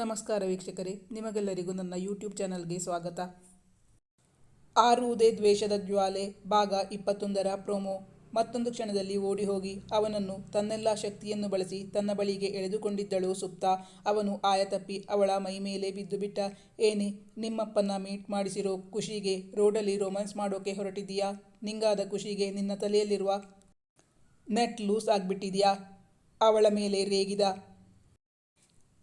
ನಮಸ್ಕಾರ ವೀಕ್ಷಕರೇ, ನಿಮಗೆಲ್ಲರಿಗೂ ನನ್ನ ಯೂಟ್ಯೂಬ್ ಚಾನಲ್ಗೆ ಸ್ವಾಗತ. ಆರುವುದೇ ದ್ವೇಷದ ಜ್ವಾಲೆ, ಭಾಗ ಇಪ್ಪತ್ತೊಂದರ ಪ್ರೋಮೋ. ಮತ್ತೊಂದು ಕ್ಷಣದಲ್ಲಿ ಓಡಿ ಹೋಗಿ ಅವನನ್ನು ತನ್ನೆಲ್ಲ ಶಕ್ತಿಯನ್ನು ಬಳಸಿ ತನ್ನ ಬಳಿಗೆ ಎಳೆದುಕೊಂಡಿದ್ದಳು ಸುಪ್ತ. ಅವನು ಆಯತಪ್ಪಿ ಅವಳ ಮೈಮೇಲೆ ಬಿದ್ದು ಬಿಟ್ಟ. ಏನೇ ನಿಮ್ಮಪ್ಪನ ಮೀಟ್ ಮಾಡಿಸಿರೋ ಖುಷಿಗೆ ರೋಡಲ್ಲಿ ರೊಮ್ಯಾನ್ಸ್ ಮಾಡೋಕೆ ಹೊರಟಿದೀಯಾ ನಿಂಗಾದ ಖುಷಿಗೆ ನಿನ್ನ ತಲೆಯಲ್ಲಿರುವ ನೆಟ್ ಲೂಸ್ ಆಗಿಬಿಟ್ಟಿದೆಯಾ? ಅವಳ ಮೇಲೆ ರೇಗಿದ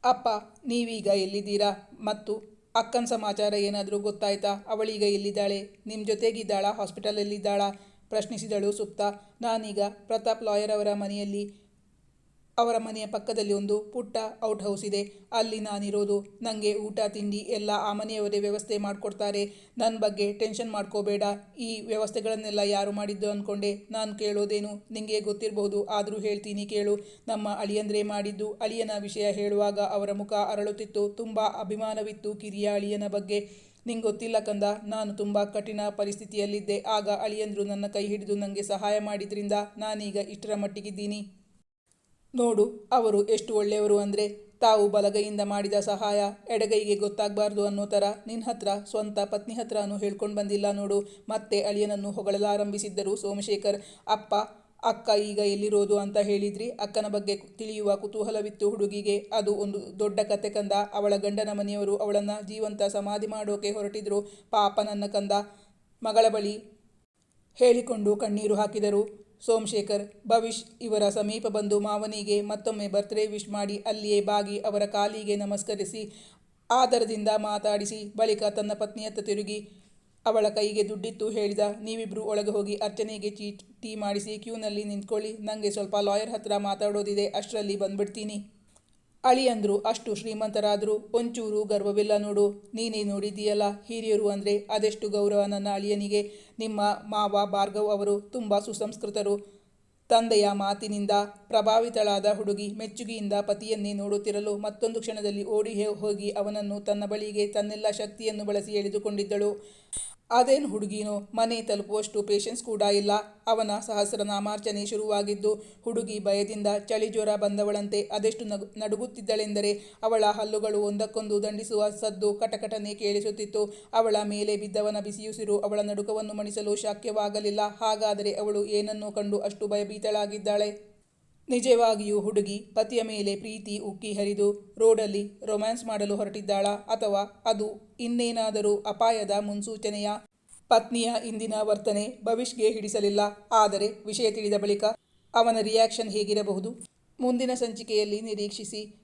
ಅಪ್ಪ, ನೀವೀಗ ಎಲ್ಲಿದ್ದೀರಾ? ಮತ್ತು ಅಕ್ಕನ ಸಮಾಚಾರ ಏನಾದರೂ ಗೊತ್ತಾಯ್ತಾ? ಅವಳೀಗ ಎಲ್ಲಿದ್ದಾಳೆ? ನಿಮ್ಮ ಜೊತೆಗಿದ್ದಾಳಾ, ಹಾಸ್ಪಿಟಲಲ್ಲಿದ್ದಾಳಾ? ಪ್ರಶ್ನಿಸಿದಳು ಸುಪ್ತ. ನಾನೀಗ ಪ್ರತಾಪ್ ಲಾಯರ್ ಅವರ ಮನೆಯಲ್ಲಿ ಅವರ ಮನೆಯ ಪಕ್ಕದಲ್ಲಿ ಒಂದು ಪುಟ್ಟ ಔಟ್ ಹೌಸ್ ಇದೆ. ಅಲ್ಲಿ ನಾನಿರೋದು. ನನಗೆ ಊಟ, ತಿಂಡಿ ಎಲ್ಲ ಆ ಮನೆಯವರೇ ವ್ಯವಸ್ಥೆ ಮಾಡಿಕೊಡ್ತಾರೆ. ನನ್ನ ಬಗ್ಗೆ ಟೆನ್ಷನ್ ಮಾಡ್ಕೋಬೇಡ. ಈ ವ್ಯವಸ್ಥೆಗಳನ್ನೆಲ್ಲ ಯಾರು ಮಾಡಿದ್ದು ಅಂದ್ಕೊಂಡೆ ನಾನು ಕೇಳೋದೇನು? ನಿಮಗೆ ಗೊತ್ತಿರಬಹುದು. ಆದರೂ ಹೇಳ್ತೀನಿ ಕೇಳು. ನಮ್ಮ ಅಳಿಯಂದ್ರೆ ಮಾಡಿದ್ದು. ಅಳಿಯನ ವಿಷಯ ಹೇಳುವಾಗ ಅವರ ಮುಖ ಅರಳುತ್ತಿತ್ತು. ತುಂಬ ಅಭಿಮಾನವಿತ್ತು ಕಿರಿಯ ಅಳಿಯನ ಬಗ್ಗೆ. ನಿಂಗೆ ಗೊತ್ತಿಲ್ಲ ಕಂದ, ನಾನು ತುಂಬ ಕಠಿಣ ಪರಿಸ್ಥಿತಿಯಲ್ಲಿದ್ದೆ. ಆಗ ಅಳಿಯಂದ್ರು ನನ್ನ ಕೈ ಹಿಡಿದು ನನಗೆ ಸಹಾಯ ಮಾಡಿದ್ರಿಂದ ನಾನೀಗ ಇಷ್ಟರ ಮಟ್ಟಿಗಿದ್ದೀನಿ. ನೋಡು, ಅವರು ಎಷ್ಟು ಒಳ್ಳೆಯವರು ಅಂದರೆ, ತಾವು ಬಲಗೈಯಿಂದ ಮಾಡಿದ ಸಹಾಯ ಎಡಗೈಗೆ ಗೊತ್ತಾಗಬಾರ್ದು ಅನ್ನೋ ಥರ ನಿನ್ನ ಹತ್ರ, ಸ್ವಂತ ಪತ್ನಿ ಹತ್ರನೂ ಹೇಳ್ಕೊಂಡು ಬಂದಿಲ್ಲ ನೋಡು. ಮತ್ತೆ ಅಳಿಯನನ್ನು ಹೊಗಳಲಾರಂಭಿಸಿದ್ದರು ಸೋಮಶೇಖರ್. ಅಪ್ಪ, ಅಕ್ಕ ಈಗ ಎಲ್ಲಿರೋದು ಅಂತ ಹೇಳಿದ್ರಿ? ಅಕ್ಕನ ಬಗ್ಗೆ ತಿಳಿಯುವ ಕುತೂಹಲವಿತ್ತು ಹುಡುಗಿಗೆ. ಅದು ಒಂದು ದೊಡ್ಡ ಕತೆ ಕಂದ. ಅವಳ ಗಂಡನ ಮನೆಯವರು ಅವಳನ್ನು ಜೀವಂತ ಸಮಾಧಿ ಮಾಡೋಕೆ ಹೊರಟಿದ್ರು. ಪಾಪ ನನ್ನ ಕಂದ. ಮಗಳ ಬಳಿ ಹೇಳಿಕೊಂಡು ಕಣ್ಣೀರು ಹಾಕಿದರು. ಸೋಮಶೇಖರ್ ಭವಿಷ್ ಇವರ ಸಮೀಪ ಬಂದು ಮಾವನಿಗೆ ಮತ್ತೊಮ್ಮೆ ಬರ್ತ್ಡೇ ವಿಶ್ ಮಾಡಿ ಅಲ್ಲಿಯೇ ಬಾಗಿ ಅವರ ಕಾಲಿಗೆ ನಮಸ್ಕರಿಸಿ, ಆದರದಿಂದ ಮಾತಾಡಿಸಿ, ಬಳಿಕ ತನ್ನ ಪತ್ನಿಯತ್ತ ತಿರುಗಿ ಅವಳ ಕೈಗೆ ದುಡ್ಡಿತ್ತು ಹೇಳಿದ, ನೀವಿಬ್ರು ಒಳಗೆ ಹೋಗಿ ಅರ್ಚನೆಗೆ ಚೀ ಟೀ ಮಾಡಿಸಿ ಕ್ಯೂನಲ್ಲಿ ನಿಂತ್ಕೊಳ್ಳಿ ನನಗೆ ಸ್ವಲ್ಪ ಲಾಯರ್ ಹತ್ರ ಮಾತಾಡೋದಿದೆ, ಅಷ್ಟರಲ್ಲಿ ಬಂದ್ಬಿಡ್ತೀನಿ. ಅಳಿಯಂದ್ರು ಅಷ್ಟು ಶ್ರೀಮಂತರಾದರೂ, ಒಂಚೂರು ಗರ್ವವಿಲ್ಲ ನೋಡು. ನೀನೇ ನೋಡಿದೀಯಲ್ಲ ಹಿರಿಯರು ಅಂದರೆ ಅದೆಷ್ಟು ಗೌರವ ನನ್ನ ಅಳಿಯನಿಗೆ. ನಿಮ್ಮ ಮಾವ ಭಾರ್ಗವ್ ಅವರು ತುಂಬ ಸುಸಂಸ್ಕೃತರು. ತಂದೆಯ ಮಾತಿನಿಂದ ಪ್ರಭಾವಿತಳಾದ ಹುಡುಗಿ ಮೆಚ್ಚುಗೆಯಿಂದ ಪತಿಯನ್ನೇ ನೋಡುತ್ತಿರಲು ಮತ್ತೊಂದು ಕ್ಷಣದಲ್ಲಿ ಓಡಿ ಹೋಗಿ ಅವನನ್ನು ತನ್ನ ಬಳಿಗೆ ತನ್ನೆಲ್ಲ ಶಕ್ತಿಯನ್ನು ಬಳಸಿ ಎಳೆದುಕೊಂಡಿದ್ದಳು. ಅದೇನು ಹುಡುಗಿನೋ, ಮನೆ ತಲುಪುವಷ್ಟು ಪೇಷನ್ಸ್ ಕೂಡ ಇಲ್ಲ. ಅವನ ಸಹಸ್ರನಾಮಾರ್ಚನೆ ಶುರುವಾಗಿದ್ದು, ಹುಡುಗಿ ಭಯದಿಂದ ಚಳಿ ಜ್ವರ ಬಂದವಳಂತೆ ಅದೆಷ್ಟು ನಗು, ನಡುಗುತ್ತಿದ್ದಳೆಂದರೆ ಅವಳ ಹಲ್ಲುಗಳು ಒಂದಕ್ಕೊಂದು ದಂಡಿಸುವ ಸದ್ದು ಕಟಕಟನೆ ಕೇಳಿಸುತ್ತಿತ್ತು. ಅವಳ ಮೇಲೆ ಬಿದ್ದವನ ಬಿಸಿಯುಸಿರು ಅವಳ ನಡುಕವನ್ನು ಮಣಿಸಲು ಶಕ್ಯವಾಗಲಿಲ್ಲ. ಹಾಗಾದರೆ ಅವಳು ಏನನ್ನೂ ಕಂಡು ಅಷ್ಟು ಭಯಭೀತಳಾಗಿದ್ದಾಳೆ. ನಿಜವಾಗಿಯೂ ಹುಡುಗಿ ಪತಿಯ ಮೇಲೆ ಪ್ರೀತಿ ಉಕ್ಕಿ ಹರಿದು ರೋಡಲ್ಲಿ ರೊಮ್ಯಾನ್ಸ್ ಮಾಡಲು ಹೊರಟಿದ್ದಾಳ ಅಥವಾ ಅದು ಇನ್ನೇನಾದರೂ ಅಪಾಯದ ಮುನ್ಸೂಚನೆಯ ಪತ್ನಿಯ ಇಂದಿನ ವರ್ತನೆ ಭವಿಷ್ಗೆ ಹಿಡಿಸಲಿಲ್ಲ. ಆದರೆ ವಿಷಯ ತಿಳಿದ ಬಳಿಕ ಅವನ ರಿಯಾಕ್ಷನ್ ಹೇಗಿರಬಹುದು? ಮುಂದಿನ ಸಂಚಿಕೆಯಲ್ಲಿ ನಿರೀಕ್ಷಿಸಿ.